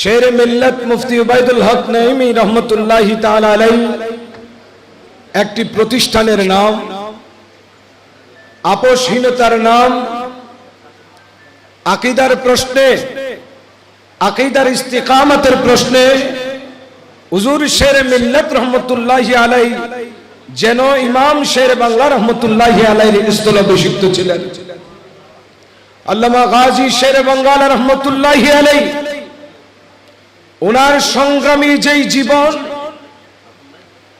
শের মিল্লত মুফতি উবাইদুল হক নঈমি রহমতুল্লাহ আলাই একটি প্রতিষ্ঠানের নাম, আপোষহীনতার নাম, আকিদার প্রশ্নে, আকিদার ইস্তিকামতের প্রশ্নে হুজুর শের মিল্লত রহমতুল্লাহ আলাই যেন ইমাম শের বাংলা রহমতুল্লাহ আলাইর স্থল অভিষিক্ত ছিলেন। আল্লামা গাজী শের বাঙ্গাল রহমতুল্লাহ আলাই ওনার সংগ্রামী যেই জীবন,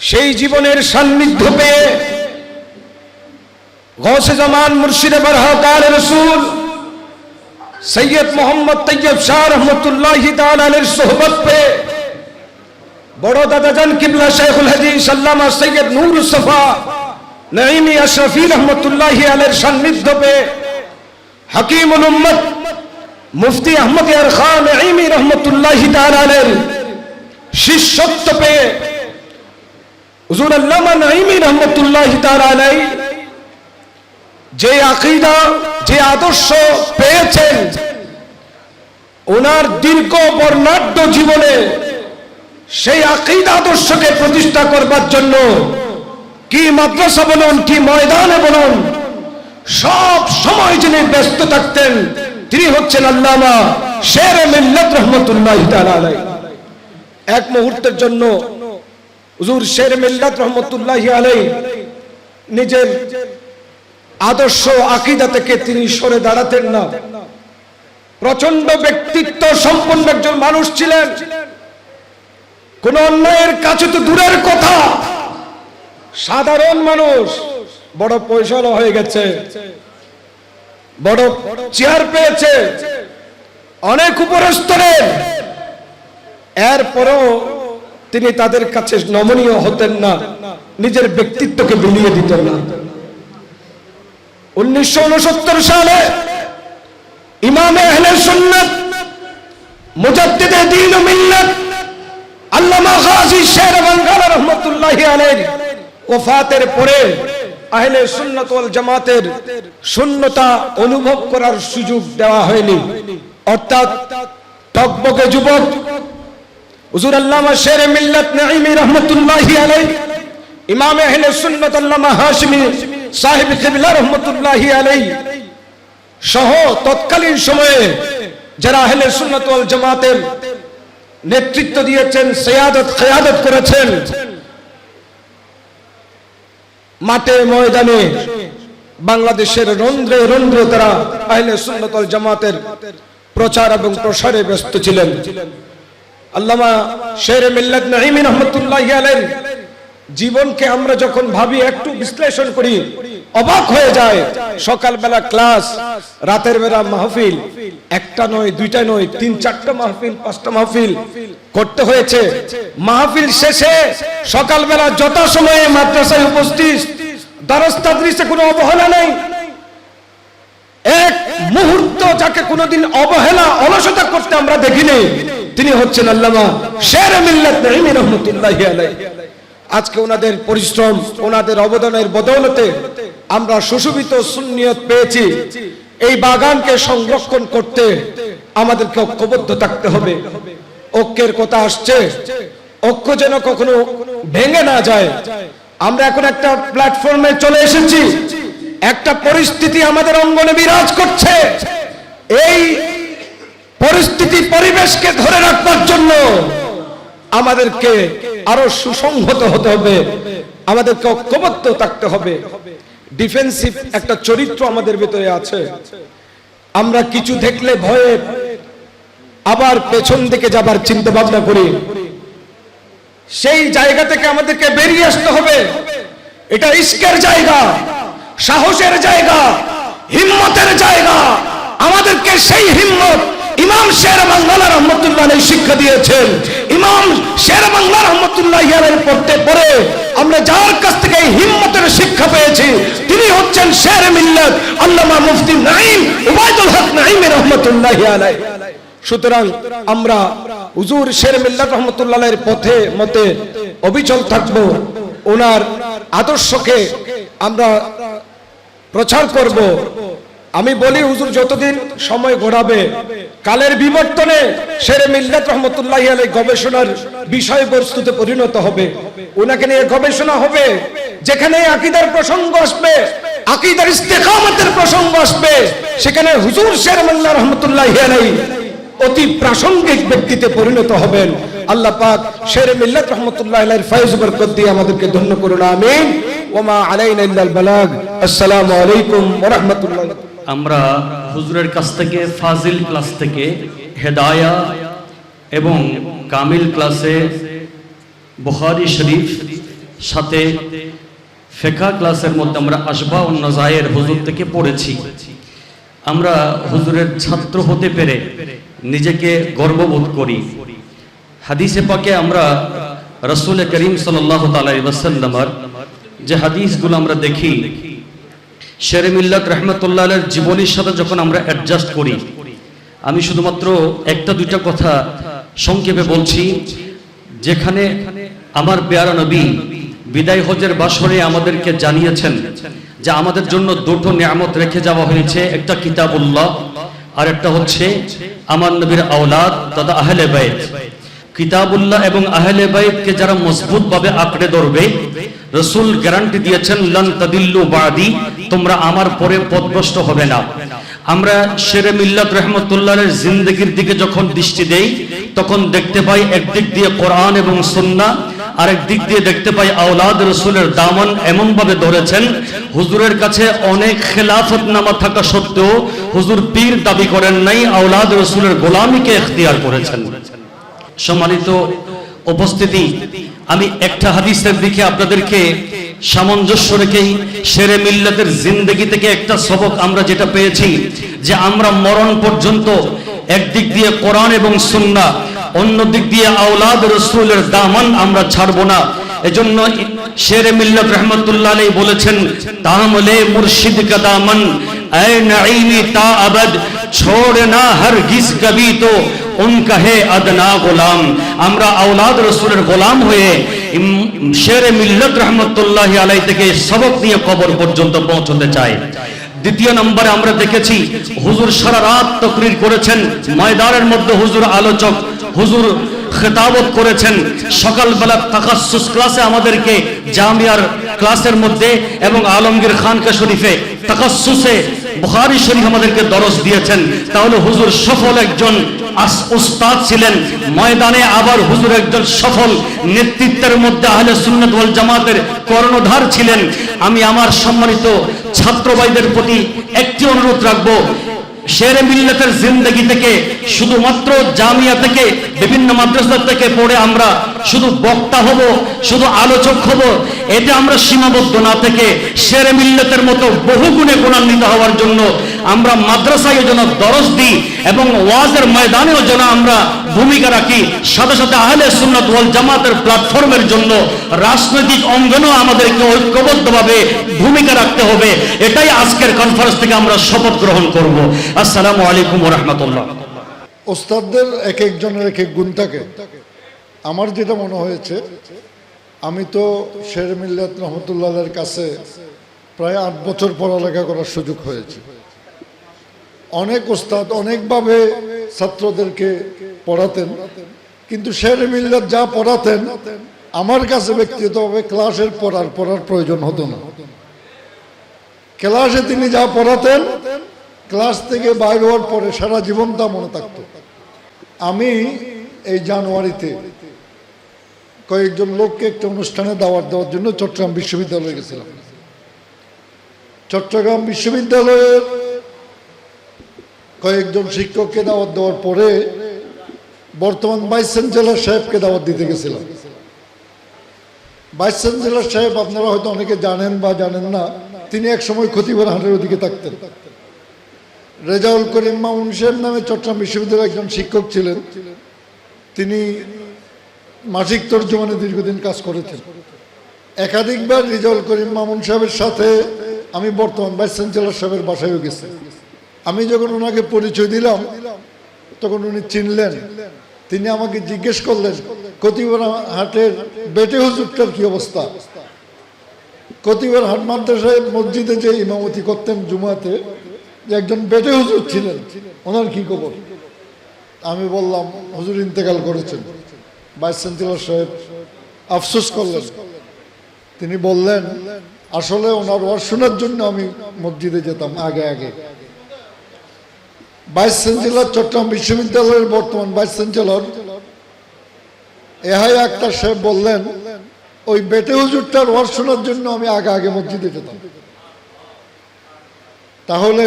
সেই জীবনের সান্নিধ্য পেয়ে গৌসে জামান মুর্শিদে বরহকাল রসুল, সৈয়দ মোহাম্মদ তৈয়ব শাহ রহমতুল্লাহ তালের সোহবত পে বড় দাদা জান কিবলা শেখুল হাদিস আল্লামা সৈয়দ নূর সফা নঈমি আশরফি রহমতুল্লাহ আলের সান্নিধ্য পে হাকিমুল উম্মত মুফতি আহমদ ইয়ার খান নঈমি রহমতুল্লাহ তালের শিষ্যত্ব পেয়ে হুজুর আল্লামা রহমতুল্লাহ তালাই যে আকিদা, যে আদর্শ পেয়েছেন ওনার দীর্ঘ বর্ণাঢ্য জীবনে সেই আকিদা আদর্শকে প্রতিষ্ঠা করবার জন্য কি মাদ্রাসা বলুন, কি ময়দানে বলুন, সব সময় যিনি ব্যস্ত থাকতেন তিনি হচ্ছেন আল্লামা শের মিল্লত রহমতুল্লাহ তালাই এক মুহূর্তের জন্য হুজুর শের মিল্লাত রহমতুল্লাহ আলাই নিজের আদর্শ আকিদা থেকে তিনি সরে দাঁড়াতেন না। প্রচণ্ড ব্যক্তিত্ব সম্পন্ন একজন মানুষ ছিলেন। কোন অন্যায়ের কাছে তো দূরের কথা। সাধারণ মানুষ, বড় পয়সালো হয়ে গেছে। বড় চেয়ার পেয়েছে। অনেক উপরস্তরের এরপরও তিনি তাদের কাছে নমনীয় হতেন না। নিজের ব্যক্তিত্বকে বিলিয়ে দিতেন না। উনিশশো সালে ইমামে আহলে মুজাদ্দিদে ও মিল্লাত, আল্লামা গাজী শের আলাইহি ওফাতের পরে আহলে সুন্নাত জামাতের শূন্যতা অনুভব করার সুযোগ দেওয়া হয়নি। অর্থাৎ টকবকে যুবক, হুজুর আল্লামা শের মিল্লাত নাঈমি রহমতুল্লাহি আলাইহি, ইমাম আহলে সুন্নাত আল্লামা হাশমি সাহেব কিবলা রহমতুল্লাহি আলাইহি সহ তৎকালীন সময়ে যারা আহলে সুন্নাত ওয়াল জামাতের নেতৃত্ব দিয়েছেন, সিয়াদত কিয়াদত করেছেন মাঠে ময়দানে বাংলাদেশের রন্ধ্রে রন্ধ্রে তারা আহলে সুন্নতল জামাতের প্রচার এবং প্রসারে ব্যস্ত ছিলেন। আল্লামা শের মিল্লাত নাঈম রহমতুল্লাহ আলাইহি জীবনকে আমরা যখন ভাবি, একটু বিশ্লেষণ করি অবাক হয়ে যায়। সকালবেলা ক্লাস, রাতের বেলা মাহফিল। একটা নয়, দুইটা নয়, তিন, চারটা মাহফিল, পাঁচটা মাহফিল করতে হয়েছে। মাহফিল শেষে সকালবেলা যথা সময়ে মাদ্রাসায় উপস্থিত। দ্বারস্তাদৃশে কোনো অবহেলা নেই। এক মুহূর্ত যাকে কোনোদিন অবহেলা, অলসতা করতে আমরা দেখিনি। তিনি হচ্ছেন আল্লামা শের মিল্লাত রহমতুল্লাহি আলাইহি। আজকে ওনাদের পরিশ্রম, ওনাদের অবদানের বদৌলতে আমরা সুশোভিত সুন্নিয়ত পেয়েছি। এই বাগানকে সংরক্ষণ করতে আমাদেরকে ঐক্যবদ্ধ থাকতে হবে। ঐক্যের কথা আসছে। ঐক্য যেন কখনো ভেঙে না যায়। আমরা এখন একটা প্ল্যাটফর্মে চলে এসেছি। একটা পরিস্থিতি আমাদের অঙ্গনে বিরাজ করছে। এই পরিস্থিতি পরিবেশকে ধরে রাখবার জন্য আমাদেরকে আরও সুসংহত হতে হবে। আমাদেরকে ঐক্যবদ্ধ থাকতে হবে। ডিফেন্সিভ একটা চরিত্র আমাদের ভিতরে আছে। আমরা কিছু দেখলে ভয়ে আবার পেছন দিকে যাবার চিন্তা ভাবনা করি। সেই জায়গা থেকে আমাদেরকে বেরিয়ে আসতে হবে। এটা ইস্কের জায়গা, সাহসের জায়গা, হিম্মতের জায়গা। আমাদেরকে সেই হিম্মত ইমাম শের বাংলা রহমতুল্লাহ শিক্ষা দিয়েছেন। ইমাম শের বাংলা রহমতুল্লাহ পড়তে পরে আমরা যার কাছ থেকে হিম্মতের শিক্ষা পেয়েছি। তিনি হচ্ছেন শের মিল্লাত আল্লামা মুফতি নাইম উবাইদুল হক নাইম রহমতুল্লাহ আলাই সুতরাং আমরা হুজুর শের মিল্লাত রহমতুল্লাহের পথে, মতে অবিচল থাকব। ওনার আদর্শকে আমরা প্রচার করব। আমি বলি, হুজুর, যতদিন সময় ঘোরাবে কালের বিবর্তনে শেরে মিল্লাত রহমতুল্লাহ আলাই গবেষণার বিষয়বস্তুতে পরিণত হবে। ওনাকে নিয়ে গবেষণা হবে, যেখানে আকিদার প্রসঙ্গ আসবে, আকিদার ইস্তেকামতের প্রসঙ্গ আসবে, সেখানে হুজুর শের মোল্লা রহমতুল্লাহ আলাই অতি প্রাসঙ্গিক ব্যক্তিতে পরিণত হবেন। আল্লাহ পাক শের মিল্লাত রহমতুল্লাহ আলাইহির ফয়েজ বরকত দিয়ে আমাদেরকে ধন্য করুন, আমিন। ওমা আলাইনা ইল্লাল বালাগ। আসসালামু আলাইকুম ওয়া রাহমাতুল্লাহ আমরা হুজুরের কাছ থেকে, ফাজিল ক্লাস থেকে, হেদায়া এবং কামিল ক্লাসে বুখারি শরীফ সাথে ফেকা ক্লাসের মধ্যে আমরা আসবা ও নজায়ের হুজুর থেকে পড়েছি। আমরা হুজুরের ছাত্র হতে পেরে নিজেকে গর্ববোধ করি। হাদিসে পাকে আমরা রসুল করিম সাল্লাহ তালাই ওয়াসাল্লামার যে হাদিসগুলো আমরা দেখি দেখি শেরে মিল্লাত রহমতুল্লাহ জীবনীর সাথে যখন আমরা অ্যাডজাস্ট করি, আমি শুধুমাত্র একটা দুইটা কথা সংক্ষেপে বলছি, যেখানে আমার পেয়ারা নবী বিদায় হজের বাসরে আমাদেরকে জানিয়েছেন যে আমাদের জন্য দুটো নিয়ামত রেখে যাওয়া হয়েছে, একটা কিতাবুল্লাহ আর একটা হচ্ছে আমার নবীর আওলাদ, তথা আহলে বাইত। কিতাবুল্লাহ এবং আহলে বাইতকে যারা মজবুত ভাবে আঁকড়ে ধরবে, রসুল গ্যারান্টি দিয়েছেন, লন তাদিল্লু বাদি তোমরা আমার পরে পথভ্রষ্ট হবে না। আমরা শেরে মিল্লাত রহমতুল্লাহের জিন্দগির দিকে যখন দৃষ্টি দেই, তখন দেখতে পাই একদিক দিয়ে কোরআন এবং সুন্না আরেক দিক দিয়ে দেখতে পাই আওলাদ রসুলের দামন এমন ভাবে ধরেছেন, হুজুরের কাছে অনেক খেলাফত নামা থাকা সত্ত্বেও হুজুর পীর দাবি করেন নাই, আওলাদ রসুলের গোলামীকে এখতিয়ার করেছেন। সম্মানিত উপস্থিতি, আমি একটা হাদিসের দিকে আপনাদেরকে সামঞ্জস্য রেখেই শেরে মিল্লাতের জিন্দগি থেকে একটা সবক আমরা যেটা পেয়েছি, যে আমরা মরণ পর্যন্ত একদিক দিয়ে কোরআন এবং সুন্না, অন্যদিক দিয়ে আওলাদ রসুলের দামান আমরা ছাড়বো না। এজন্য শেরে মিল্লাত রহমতুল্লাহ আলাই বলেছেন তাহলে মুর্শিদ কা দামান اے نعیمی تا ابد چھوڑنا ہرگز کبھی تو উনকাহে আদনা গোলাম। আমরা আওলাদ রসুলের গোলাম হয়ে শের মিল্লত রহমতুল্লাহ আলাই থেকে সবক নিয়ে কবর পর্যন্ত পৌঁছতে চাই। দ্বিতীয় নম্বরে আমরা দেখেছি, হুজুর সারা রাত তকরির করেছেন, ময়দানের মধ্যে হুজুর আলোচক, হুজুর খেতাবত করেছেন। সকালবেলা তাকাসুস ক্লাসে আমাদেরকে জামিয়ার ক্লাসের মধ্যে এবং আলমগীর খানকা শরীফে তাকাসুসে বুহারি শরীফ আমাদেরকে দরস দিয়েছেন। তাহলে হুজুর সফল একজন উস্তাদ ছিলেন। ময়দানে আবার হুজুর একজন সফল নেতৃত্বের মধ্যে আহলে জামাতের কর্ণধার ছিলেন। আমি আমার সম্মানিত ছাত্র ভাইদের প্রতি একটি অনুরোধ রাখব জিন্দগি থেকে, শুধুমাত্র জামিয়া থেকে, বিভিন্ন মাদ্রাসা থেকে পড়ে আমরা শুধু বক্তা হব, শুধু আলোচক হব, এতে আমরা সীমাবদ্ধ না থেকে শেরে মিল্লাতের মতো বহু গুণে গুণান্বিত হওয়ার জন্য আমরা মাদ্রাসায় যেন দরজ দিই এবং ওয়াজের ময়দানেও যেন আমরা ভূমিকা রাখি। সাথে সাথে আহলে সুন্নাত ওয়াল জামাতের প্ল্যাটফর্মের জন্য রাজনৈতিক অঙ্গনেও আমাদেরকে ঐক্যবদ্ধভাবে ভূমিকা রাখতে হবে। এটাই আজকের কনফারেন্স থেকে আমরা শপথ গ্রহণ করব। আসসালামু আলাইকুম রহমতুল্লাহ। ওস্তাদদের এক একজনের এক এক গুণ থাকে। আমার যেটা মনে হয়েছে, আমি তো শের মিল্লাত রহমতুল্লাহের কাছে প্রায় আট বছর পড়ালেখা করার সুযোগ হয়েছে। অনেক ওস্তাদ অনেকভাবে ছাত্রদেরকে পড়াতেন। কিন্তু শের মিল্লাত যা পড়াতেন, আমার কাছে ব্যক্তিগতভাবে ক্লাসের পড়ার পড়ার প্রয়োজন হতো না। ক্লাসে তিনি যা পড়াতেন, ক্লাস থেকে বাইর হওয়ার পরে সারা জীবন তা মনে থাকতো। আমি এই জানুয়ারিতে কয়েকজন লোককে একটা অনুষ্ঠানে দাওয়াত দেওয়ার জন্য চট্টগ্রাম বিশ্ববিদ্যালয়ে গেছিলাম। চট্টগ্রাম বিশ্ববিদ্যালয়ের কয়েকজন শিক্ষককে দাওয়াত দেওয়ার পরে বর্তমান ভাইস চ্যান্সেলর সাহেবকে দাওয়াত দিতে গেছিলাম। ভাইস চ্যান্সেলর সাহেব আপনারা হয়তো অনেকে জানেন বা জানেন না, তিনি একসময় ক্ষতিবর হাটের ওদিকে থাকতেন। রেজাউল করিম মামুন সাহেব নামে চট্টগ্রাম বিশ্ববিদ্যালয়ের একজন শিক্ষক ছিলেন। তিনি মাসিক তর্জমানে দীর্ঘদিন কাজ করেছেন। একাধিকবার রেজাউল করিম মামুন সাহেবের সাথে আমি বর্তমান ভাইস চ্যান্সেলর সাহেবের বাসায়ও গেছি। আমি যখন ওনাকে পরিচয় দিলাম, তখন উনি চিনলেন। তিনি আমাকে জিজ্ঞেস করলেন কতিবার হাটের বেটে হুজুরটার কি অবস্থা? কতিবার হাট মাদ্রাসায় মসজিদে যে ইমামতি করতেন জুমাতে, যে একজন বেটে হুজুর ছিলেন, ওনার কি খবর? আমি বললাম, হুজুর ইন্তেকাল করেছেন। ভাইস চ্যান্সেলর সাহেব আফসোস করলেন। তিনি বললেন, আসলে ওনার ওয়াজ জন্য আমি মসজিদে যেতাম আগে আগে। ভাইস চ্যান্সেলর চট্টগ্রাম বিশ্ববিদ্যালয়ের বর্তমান ভাইস চ্যান্সেলর এহাই আক্তার সাহেব বললেন, ওই বেটে হুজুরটার ওয়াজ শোনার জন্য আমি আগে আগে মসজিদে যেতাম। তাহলে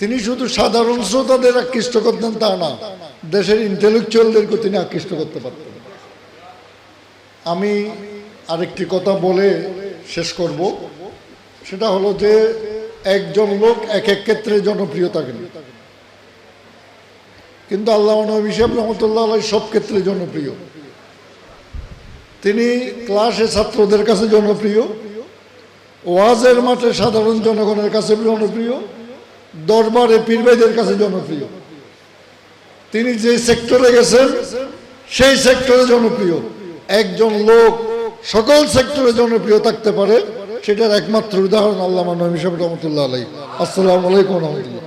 তিনি শুধু সাধারণ শ্রোতাদের আকৃষ্ট করতেন তা না, দেশের ইন্টেলেকচুয়ালদেরকে তিনি আকৃষ্ট করতে পারতেন। আমি আরেকটি কথা বলে শেষ করব। সেটা হলো যে, একজন লোক এক এক ক্ষেত্রে জনপ্রিয়তা থাকেন কিন্তু আল্লাহ নবী সাহেব রহমতুল্লাহ আলাই সব ক্ষেত্রে জনপ্রিয়। তিনি ক্লাসে ছাত্রদের কাছে জনপ্রিয়, ওয়াজের মাঠে সাধারণ জনগণের কাছে জনপ্রিয়, দরবারে পীরবাইদের কাছে জনপ্রিয়। তিনি যে সেক্টরে গেছেন, সেই সেক্টরে জনপ্রিয়। একজন লোক সকল সেক্টরে জনপ্রিয় থাকতে পারে, সেটার একমাত্র উদাহরণ আল্লাহ নবী সাহেব রহমতুল্লাহ আলাই আসসালামু আলাইকুম রহমতুল্লাহ।